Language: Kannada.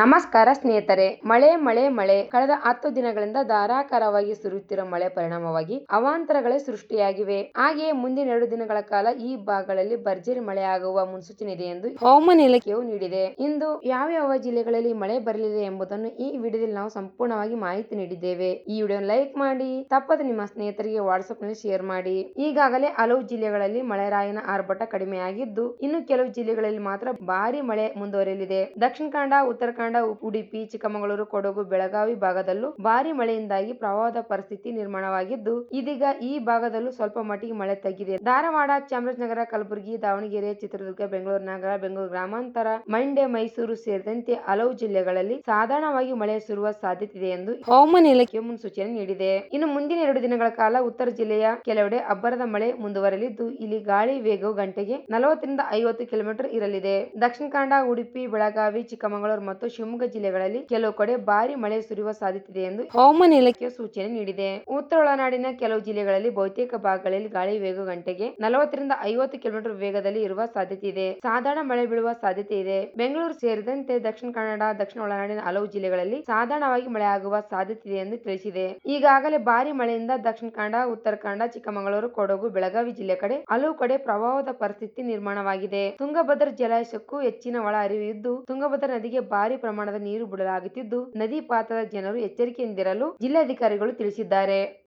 ನಮಸ್ಕಾರ ಸ್ನೇಹಿತರೆ. ಮಳೆ ಮಳೆ ಮಳೆ. ಕಳೆದ ಹತ್ತು ದಿನಗಳಿಂದ ಧಾರಾಕಾರವಾಗಿ ಸುರಿಯುತ್ತಿರುವ ಮಳೆ ಪರಿಣಾಮವಾಗಿ ಅವಾಂತರಗಳೇ ಸೃಷ್ಟಿಯಾಗಿವೆ. ಹಾಗೆಯೇ ಮುಂದಿನ ಎರಡು ದಿನಗಳ ಕಾಲ ಈ ಭಾಗಗಳಲ್ಲಿ ಭರ್ಜರಿ ಮಳೆ ಆಗುವ ಮುನ್ಸೂಚನೆ ಇದೆ ಎಂದು ಹವಾಮಾನ ಇಲಾಖೆಯು ನೀಡಿದೆ. ಇಂದು ಯಾವ ಯಾವ ಜಿಲ್ಲೆಗಳಲ್ಲಿ ಮಳೆ ಬರಲಿದೆ ಎಂಬುದನ್ನು ಈ ವಿಡಿಯೋದಲ್ಲಿ ನಾವು ಸಂಪೂರ್ಣವಾಗಿ ಮಾಹಿತಿ ನೀಡಿದ್ದೇವೆ. ಈ ವಿಡಿಯೋ ಲೈಕ್ ಮಾಡಿ, ತಪ್ಪದೆ ನಿಮ್ಮ ಸ್ನೇಹಿತರಿಗೆ ವಾಟ್ಸ್ಆಪ್ನಲ್ಲಿ ಶೇರ್ ಮಾಡಿ. ಈಗಾಗಲೇ ಹಲವು ಜಿಲ್ಲೆಗಳಲ್ಲಿ ಮಳೆರಾಯನ ಆರ್ಭಟ ಕಡಿಮೆಯಾಗಿದ್ದು, ಇನ್ನು ಕೆಲವು ಜಿಲ್ಲೆಗಳಲ್ಲಿ ಮಾತ್ರ ಭಾರಿ ಮಳೆ ಮುಂದುವರೆಯಲಿದೆ. ದಕ್ಷಿಣ ಕನ್ನಡ, ಉತ್ತರ ಕನ್ನಡ ಉಡುಪಿ, ಚಿಕ್ಕಮಗಳೂರು, ಕೊಡಗು, ಬೆಳಗಾವಿ ಭಾಗದಲ್ಲೂ ಭಾರಿ ಮಳೆಯಿಂದಾಗಿ ಪ್ರವಾಹದ ಪರಿಸ್ಥಿತಿ ನಿರ್ಮಾಣವಾಗಿದ್ದು, ಇದೀಗ ಈ ಭಾಗದಲ್ಲೂ ಸ್ವಲ್ಪ ಮಟ್ಟಿಗೆ ಮಳೆ ತಗ್ಗಿದೆ ಧಾರವಾಡ, ಚಾಮರಾಜನಗರ, ಕಲಬುರಗಿ, ದಾವಣಗೆರೆ, ಚಿತ್ರದುರ್ಗ, ಬೆಂಗಳೂರು ನಗರ, ಬೆಂಗಳೂರು ಗ್ರಾಮಾಂತರ, ಮಂಡ್ಯ, ಮೈಸೂರು ಸೇರಿದಂತೆ ಹಲವು ಜಿಲ್ಲೆಗಳಲ್ಲಿ ಸಾಧಾರಣವಾಗಿ ಮಳೆ ಸುರುವ ಸಾಧ್ಯತೆ ಇದೆ ಎಂದು ಹವಾಮಾನ ಇಲಾಖೆ ಮುನ್ಸೂಚನೆ ನೀಡಿದೆ. ಇನ್ನು ಮುಂದಿನ ಎರಡು ದಿನಗಳ ಕಾಲ ಉತ್ತರ ಜಿಲ್ಲೆಯ ಕೆಲವೆಡೆ ಅಬ್ಬರದ ಮಳೆ ಮುಂದುವರಲಿದ್ದು ಇಲ್ಲಿ ಗಾಳಿ ವೇಗವು ಗಂಟೆಗೆ ನಲವತ್ತರಿಂದ ಐವತ್ತು ಕಿಲೋಮೀಟರ್ ಇರಲಿದೆ. ದಕ್ಷಿಣ ಕನ್ನಡ, ಉಡುಪಿ, ಬೆಳಗಾವಿ, ಚಿಕ್ಕಮಗಳೂರು ಮತ್ತು ಶಿವಮೊಗ್ಗ ಜಿಲ್ಲೆಗಳಲ್ಲಿ ಕೆಲವು ಕಡೆ ಭಾರಿ ಮಳೆ ಸುರಿಯುವ ಸಾಧ್ಯತೆ ಇದೆ ಎಂದು ಹವಾಮಾನ ಇಲಾಖೆ ಸೂಚನೆ ನೀಡಿದೆ. ಉತ್ತರ ಒಳನಾಡಿನ ಕೆಲವು ಜಿಲ್ಲೆಗಳಲ್ಲಿ ಬಹುತೇಕ ಭಾಗಗಳಲ್ಲಿ ಗಾಳಿ ವೇಗ ಗಂಟೆಗೆ ನಲವತ್ತರಿಂದ ಐವತ್ತು ಕಿಲೋಮೀಟರ್ ವೇಗದಲ್ಲಿ ಇರುವ ಸಾಧ್ಯತೆ ಇದೆ. ಸಾಧಾರಣ ಮಳೆ ಬೀಳುವ ಸಾಧ್ಯತೆ ಇದೆ. ಬೆಂಗಳೂರು ಸೇರಿದಂತೆ ದಕ್ಷಿಣ ಕನ್ನಡ ದಕ್ಷಿಣ ಒಳನಾಡಿನ ಹಲವು ಜಿಲ್ಲೆಗಳಲ್ಲಿ ಸಾಧಾರಣವಾಗಿ ಮಳೆ ಆಗುವ ಸಾಧ್ಯತೆ ಇದೆ ಎಂದು ತಿಳಿಸಿದೆ. ಈಗಾಗಲೇ ಭಾರಿ ಮಳೆಯಿಂದ ದಕ್ಷಿಣ ಕನ್ನಡ ಉತ್ತರ ಕನ್ನಡ ಚಿಕ್ಕಮಗಳೂರು ಕೊಡಗು ಬೆಳಗಾವಿ ಜಿಲ್ಲೆ ಕಡೆ ಹಲವು ಕಡೆ ಪ್ರವಾಹದ ಪರಿಸ್ಥಿತಿ ನಿರ್ಮಾಣವಾಗಿದೆ. ತುಂಗಭದ್ರ ಜಲಾಶಯಕ್ಕೂ ಹೆಚ್ಚಿನ ಒಳ ಹರಿವು ಇದ್ದು ತುಂಗಭದ್ರ ನದಿಗೆ ಭಾರಿ ಪ್ರಮಾಣದ ನೀರು ಬಿಡಲಾಗುತ್ತಿದ್ದು ನದಿ ಪಾತ್ರದ ಜನರು ಎಚ್ಚರಿಕೆಯಿಂದಿರಲು ಜಿಲ್ಲಾಧಿಕಾರಿಗಳು ತಿಳಿಸಿದ್ದಾರೆ.